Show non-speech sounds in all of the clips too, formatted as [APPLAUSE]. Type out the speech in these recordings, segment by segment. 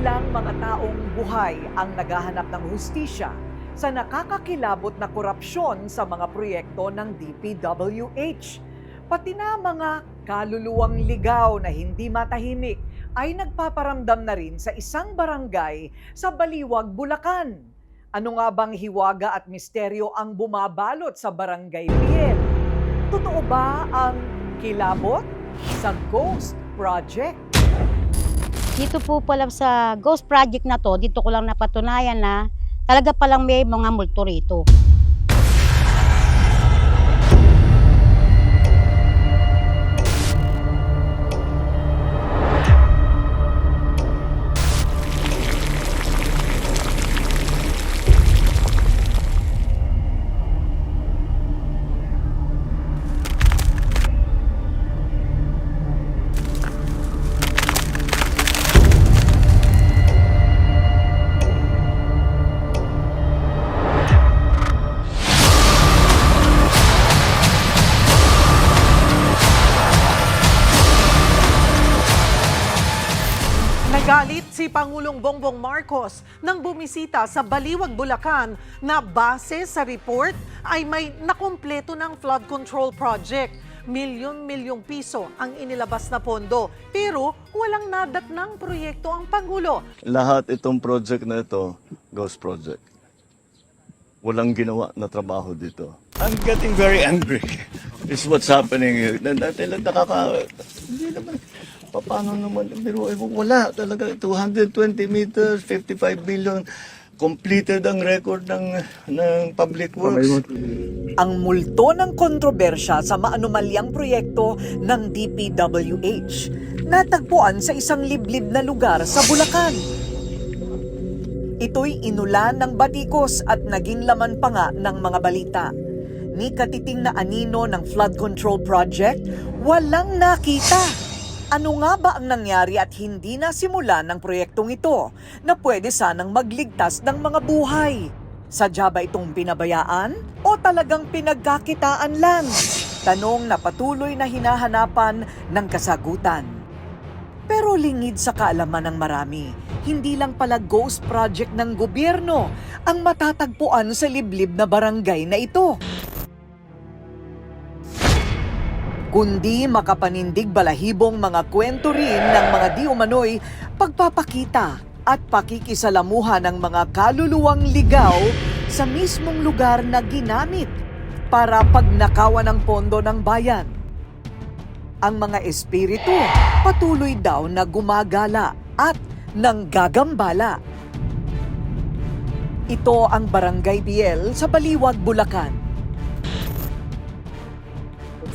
Ilang mga taong buhay ang naghahanap ng hustisya sa nakakakilabot na korupsyon sa mga proyekto ng DPWH. Pati na mga kaluluwang ligaw na hindi matahimik ay nagpaparamdam na rin sa isang barangay sa Baliwag, Bulacan. Ano nga bang hiwaga at misteryo ang bumabalot sa barangay Piel? Totoo ba ang kilabot sa Ghost Project? Dito po pala sa Ghost Project na to, dito ko lang napatunayan na talaga palang may mga multo rito. Si Pangulong Bongbong Marcos nang bumisita sa Baliwag, Bulacan na base sa report ay may nakumpleto ng flood control project. Milyon-milyong piso ang inilabas na pondo pero walang nadat ng proyekto ang Pangulo. lahat itong project na ito, ghost project. Walang ginawa na trabaho dito. I'm getting very angry. This is what's happening nakaka... Hindi naman... Pa- Paano naman? Pero eh, wala talaga. 220 meters, 55 billion. Completed ang record ng, ng public works. ang multo ng kontrobersya sa maanumalyang proyekto ng DPWH natagpuan sa isang liblib na lugar sa Bulacan. Ito'y inulan ng batikos at naging laman pa nga ng mga balita. Ni katiting na anino ng flood control project, walang nakita. Ano nga ba ang nangyari at hindi nasimula ng proyektong ito na pwede sanang magligtas ng mga buhay? Sadya ba itong pinabayaan o talagang pinagkakitaan lang? Tanong na patuloy na hinahanapan ng kasagutan. Pero lingid sa kaalaman ng marami, hindi lang pala ghost project ng gobyerno ang matatagpuan sa liblib na barangay na ito. Kundi makapanindig balahibong mga kwento rin ng mga di umano'y pagpapakita at pakikisalamuha ng mga kaluluwang ligaw sa mismong lugar na ginamit para pagnakawan ng pondo ng bayan ang mga espiritu patuloy daw na gumagala at nanggagambala. Ito ang Barangay Biel sa Baliwag, Bulacan.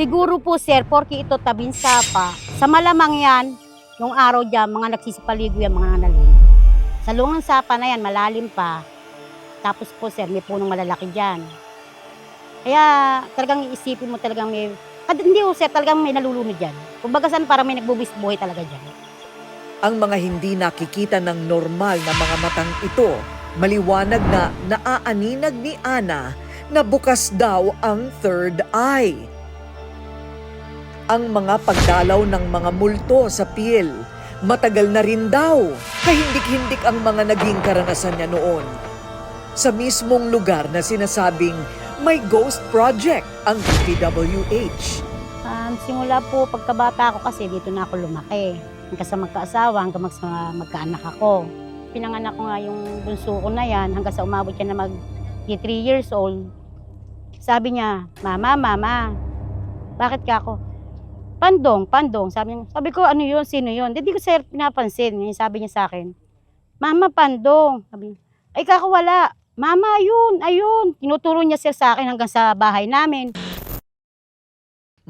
Siguro po sir, porki ito tabing sapa, sa malamang yan, nung araw dyan, mga nagsisipaligo yan, mga nalulun. Sa lungang sapa na yan, malalim pa. Tapos po sir, may punong malalaki dyan. Kaya talagang iisipin mo talagang may, kad, hindi po sir, talagang may nalulunod dyan. Kumbaga saan para may nagbubis buhay talaga dyan. Ang mga hindi nakikita ng normal na mga matang ito, maliwanag na naaaninag ni Ana na bukas daw ang third eye. Ang mga pagdalaw ng mga multo sa piel, matagal na rin daw, kahindik-hindik ang mga naging karanasan niya noon. Sa mismong lugar na sinasabing may ghost project ang DPWH. Um, simula po pagkabata ko kasi dito na ako lumaki. Hanggang sa magkaasawa, hanggang sa magkaanak ako. Pinanganak ko nga yung bunso ko na yan hanggang sa umabot siya na mag 3 years old. Sabi niya, Mama, Mama, bakit ka ako? Pandong, pandong. Sabi sabi ko, ano yun, sino yun? Hindi ko sir pinapansin. Yung Sabi niya sa akin, Mama, pandong. Sabi ay kako wala. Mama, ayun, ayun. Tinuturo niya sir sa akin hanggang sa bahay namin.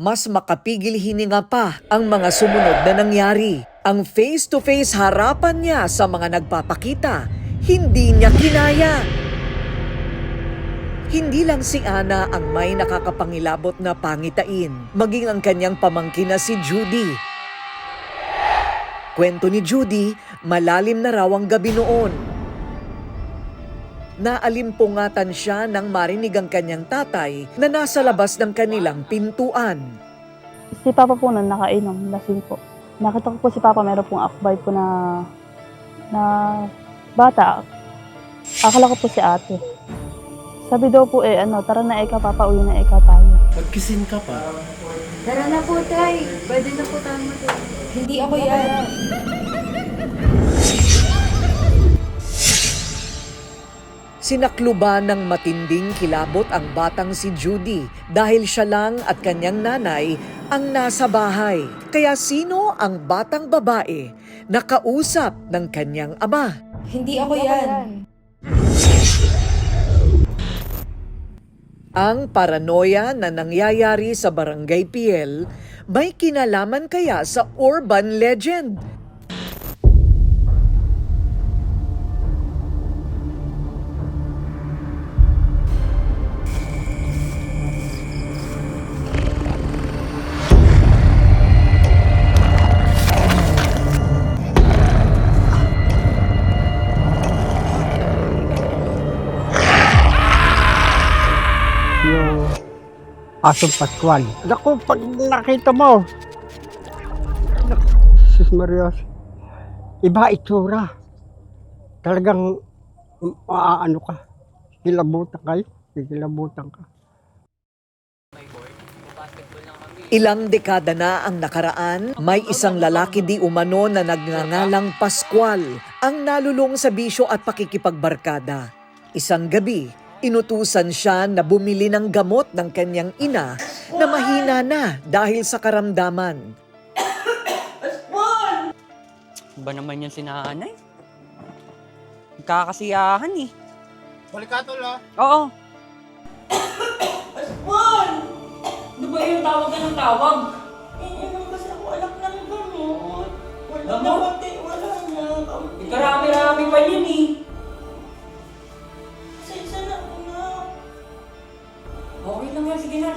mas makapigil hininga pa ang mga sumunod na nangyari. Ang face-to-face harapan niya sa mga nagpapakita, hindi niya kinaya. Hindi lang si Ana ang may nakakapangilabot na pangitain, maging ang kanyang pamangkin na si Judy. Kwento ni Judy, malalim na raw ang gabi noon. Naalimpungatan siya nang marinig ang kanyang tatay na nasa labas ng kanilang pintuan. Si Papa po nun nakainom, lasing po. Nakita ko po si Papa meron pong akbay po na na bata. Akala ko po si ate. Sabi daw po eh, ano, tara na eka, papauwi na eka tayo. Pagkising ka pa. Tara na po, Tay. Pwede na po tayo matulog. Hindi ako yan. Sinakluban ng matinding kilabot ang batang si Judy dahil siya lang at kanyang nanay ang nasa bahay. Kaya sino ang batang babae na kausap ng kanyang ama? Hindi ako yan. Ang paranoia na nangyayari sa Barangay PL may kinalaman kaya sa urban legend? Asong Pascual. Naku, pag nakita mo, naku, sus Marios, iba itsura. Talagang um, maaano ka, kilabutan kayo, kilabutan ka. Ilang dekada na ang nakaraan, may isang lalaki di umano na nagngangalang Pascual ang nalulong sa bisyo at pakikipagbarkada. Isang gabi, inutusan siya na bumili ng gamot ng kanyang ina na mahina na dahil sa karamdaman. Ba naman yan si nanay? Kakasiyahan eh. Balikato la. Oo. Di ba yung tawag ka ng tawag? Eh, naman kasi ako anak ng gamot. Wala Gamot? naman din, wala na. Eh, Karami-rami pa yun eh. Sige na.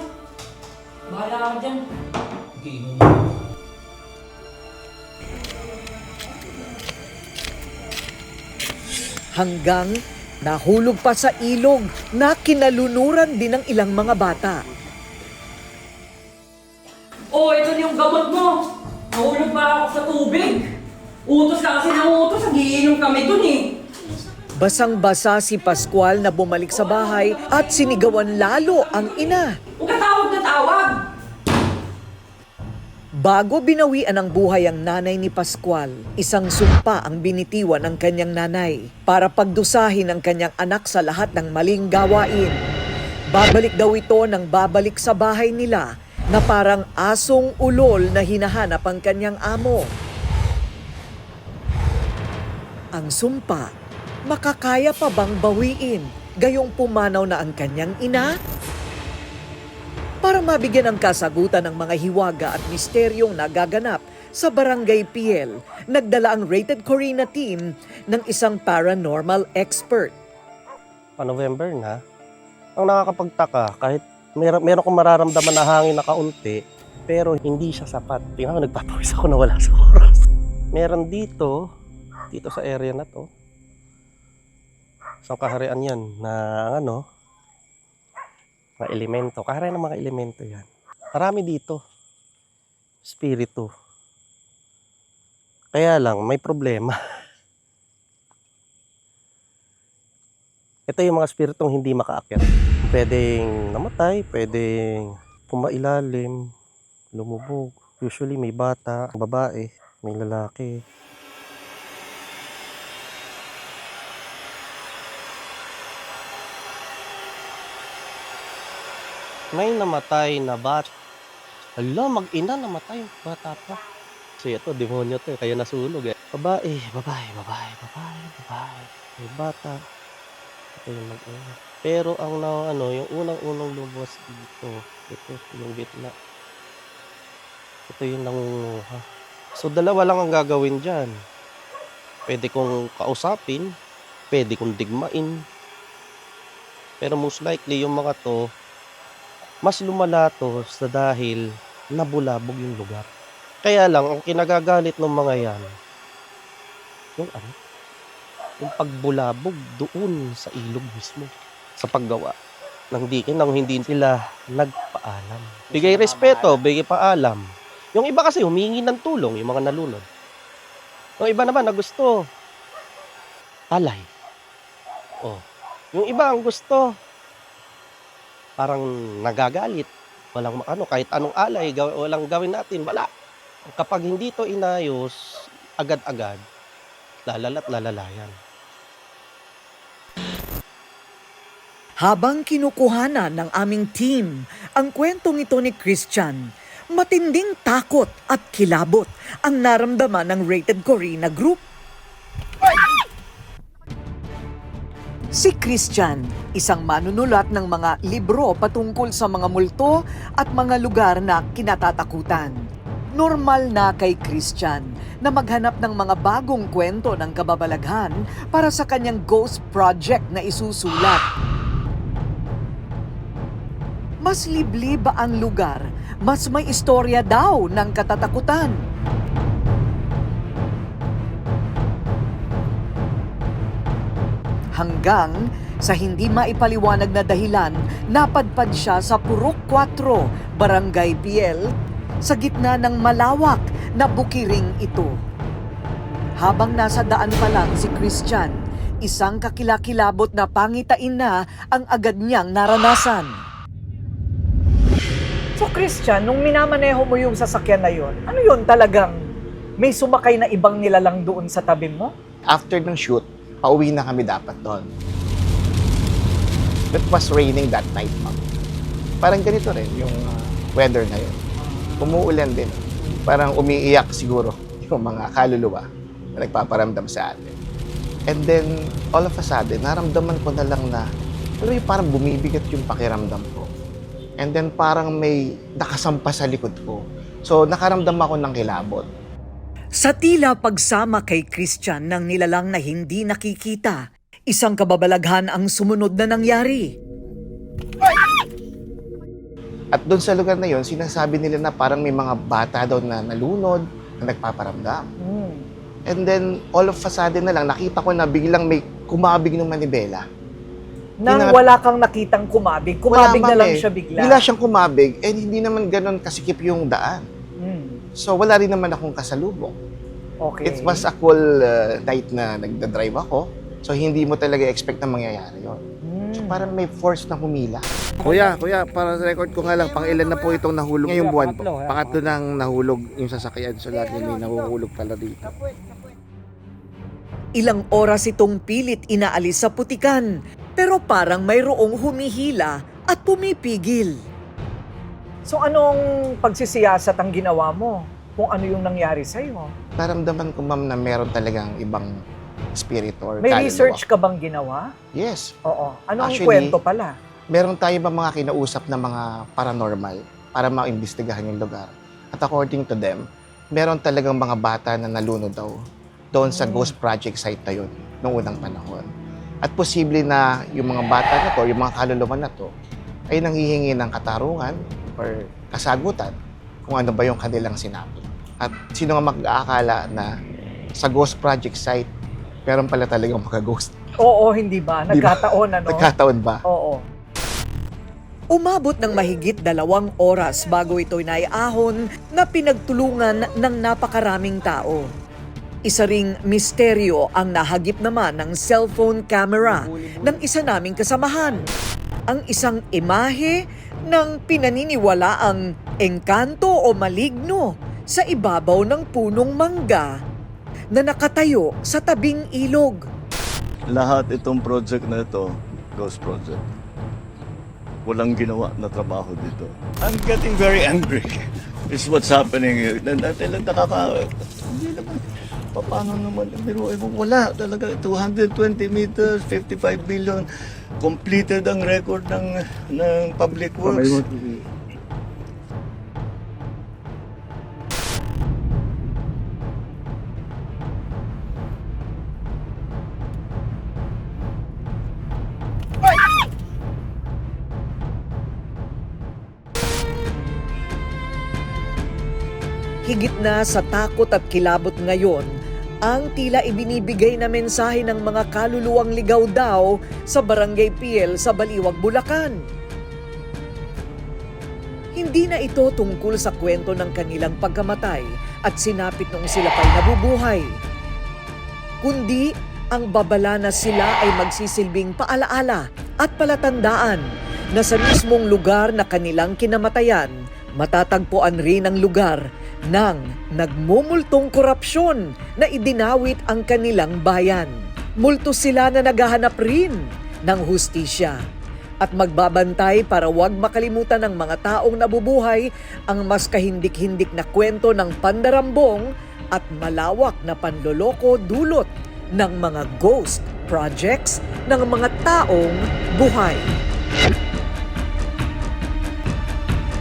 Bahala ka dyan. Hanggang nahulog pa sa ilog na kinalunuran din ng ilang mga bata. Oh, ito na yung gamot mo. Nahulog pa ako sa tubig. Utos ka kasi ng utos. Nagiinom kami dun eh. Basang-basa si Pascual na bumalik sa bahay at sinigawan lalo ang ina. Huwag tawag na tawag. Bago binawian ng buhay ang nanay ni Pascual, isang sumpa ang binitiwan ng kanyang nanay para pagdusahin ang kanyang anak sa lahat ng maling gawain. Babalik daw ito ng babalik sa bahay nila na parang asong ulol na hinahanap ang kanyang amo. Ang sumpa, makakaya pa bang bawiin gayong pumanaw na ang kanyang ina? para mabigyan ng kasagutan ng mga hiwaga at misteryong nagaganap sa Barangay PL, nagdala ang Rated Corina team ng isang paranormal expert. Pa November na. Ang nakakapagtaka, kahit mer meron kong mararamdaman na hangin na kaunti, pero hindi siya sapat. Tingnan ko, nagpapawis ako na wala sa oras. Meron dito, dito sa area na to, isang kaharian yan na ano, mga elemento. Kaharian ng mga elemento yan. Marami dito. Spirito. Kaya lang, may problema. [LAUGHS] Ito yung mga spiritong hindi makaakyat. Pwedeng namatay, pwedeng pumailalim, lumubog. Usually may bata, babae, may lalaki. May namatay na bat. Hala, mag-ina namatay. Bata pa. So ito, demonyo to eh. Kaya nasunog eh. Babae, babae, babae, babae, babae. May bata. Ito yung mag-ina. Pero ang na, ano, yung unang-unang lumabas dito, ito, yung gitna. Ito yung nangunguha. So dalawa lang ang gagawin dyan. Pwede kong kausapin, pwede kong digmain. Pero most likely yung mga to, mas lumala to sa dahil nabulabog yung lugar. Kaya lang, ang kinagagalit ng mga yan, yung ano, yung pagbulabog doon sa ilog mismo, sa paggawa ng dikin nang hindi sila nagpaalam. Bigay respeto, bigay paalam. Yung iba kasi humingi ng tulong, yung mga nalunod. Yung iba naman na gusto, palay. Oh. Yung iba ang gusto, parang nagagalit. Walang ano, kahit anong alay, gaw- walang gawin natin, wala. Kapag hindi to inayos, agad-agad, lalalat lalalayan. Habang kinukuhanan ng aming team ang kwentong ito ni Christian, matinding takot at kilabot ang naramdaman ng Rated Corina Group. Si Christian, isang manunulat ng mga libro patungkol sa mga multo at mga lugar na kinatatakutan. Normal na kay Christian na maghanap ng mga bagong kwento ng kababalaghan para sa kanyang ghost project na isusulat. Mas liblib ang lugar, mas may istorya daw ng katatakutan. Hanggang sa hindi maipaliwanag na dahilan, napadpad siya sa Purok 4, Barangay Piel, sa gitna ng malawak na bukiring ito. Habang nasa daan pa lang si Christian, isang kakilakilabot na pangitain na ang agad niyang naranasan. So Christian, nung minamaneho mo yung sasakyan na yon, ano yun talagang may sumakay na ibang nilalang doon sa tabi mo? after ng shoot, pauwi na kami dapat doon. It was raining that night, ma'am. Parang ganito rin yung uh, weather na yun. Umuulan din. Parang umiiyak siguro [LAUGHS] yung mga kaluluwa na nagpaparamdam sa atin. And then, all of a sudden, naramdaman ko na lang na, mo yung parang bumibigat yung pakiramdam ko. And then parang may nakasampa sa likod ko. So, nakaramdam ako ng kilabot. Sa tila pagsama kay Christian ng nilalang na hindi nakikita, isang kababalaghan ang sumunod na nangyari. At doon sa lugar na yon, sinasabi nila na parang may mga bata daw na nalunod, na nagpaparamdam. And then, all of a sudden na lang, nakita ko na biglang may kumabig ng manibela. Nang Ina- wala kang nakitang kumabig, kumabig na lang eh. siya bigla. Bigla siyang kumabig, and hindi naman ganun kasikip yung daan. Hmm, So, wala rin naman akong kasalubong. Okay. It was a cool uh, night na nagda-drive ako. So, hindi mo talaga expect na mangyayari yon. Hmm. So, parang may force na humila. Kuya, kuya, para sa record ko nga lang, pang ilan na po itong nahulog ngayong buwan po. Pangatlo nang nahulog yung sasakyan. So, lagi may nahuhulog pala dito. Ilang oras itong pilit inaalis sa putikan, pero parang mayroong humihila at pumipigil. So anong pagsisiyasat ang ginawa mo? Kung ano yung nangyari sa'yo? Naramdaman ko, ma'am, na meron talagang ibang spirit or May kaluluwa. research ka bang ginawa? Yes. Oo. Ano ang Actually, kwento pala? Meron tayo ba mga kinausap na mga paranormal para maimbestigahan yung lugar. At according to them, meron talagang mga bata na nalunod daw doon sa Hmm. ghost project site na yun noong unang panahon. At posible na yung mga bata na to, yung mga kaluluwa na to, ay nanghihingi ng katarungan or kasagutan kung ano ba yung kanilang sinabi. At sino nga mag-aakala na sa ghost project site, meron pala talagang mga ghost. Oo, hindi ba? Di ba? Nagkataon, ano? Nagkataon ba? Oo. Umabot ng mahigit dalawang oras bago ito naiahon na pinagtulungan ng napakaraming tao. Isa ring misteryo ang nahagip naman ng cellphone camera ng isa naming kasamahan. Ang isang imahe ng pinaniniwalaang engkanto o maligno sa ibabaw ng punong mangga na nakatayo sa tabing ilog. Lahat itong project na ito, ghost project. Walang ginawa na trabaho dito. I'm getting very angry. Is what's happening here. Na, na, na, nakaka... Hindi naman. Pa- Paano naman? Pero eh, wala talaga. 220 meters, 55 billion. Completed ang record ng, ng Public Works. Higit na sa takot at kilabot ngayon, ang tila ibinibigay na mensahe ng mga kaluluwang ligaw daw sa Barangay Piel sa Baliwag, Bulacan. Hindi na ito tungkol sa kwento ng kanilang pagkamatay at sinapit noong sila pa'y nabubuhay. Kundi ang babala na sila ay magsisilbing paalaala at palatandaan na sa mismong lugar na kanilang kinamatayan, matatagpuan rin ang lugar ng nagmumultong korupsyon na idinawit ang kanilang bayan. Multo sila na naghahanap rin ng hustisya at magbabantay para wag makalimutan ng mga taong nabubuhay ang mas kahindik-hindik na kwento ng pandarambong at malawak na panloloko dulot ng mga ghost projects ng mga taong buhay.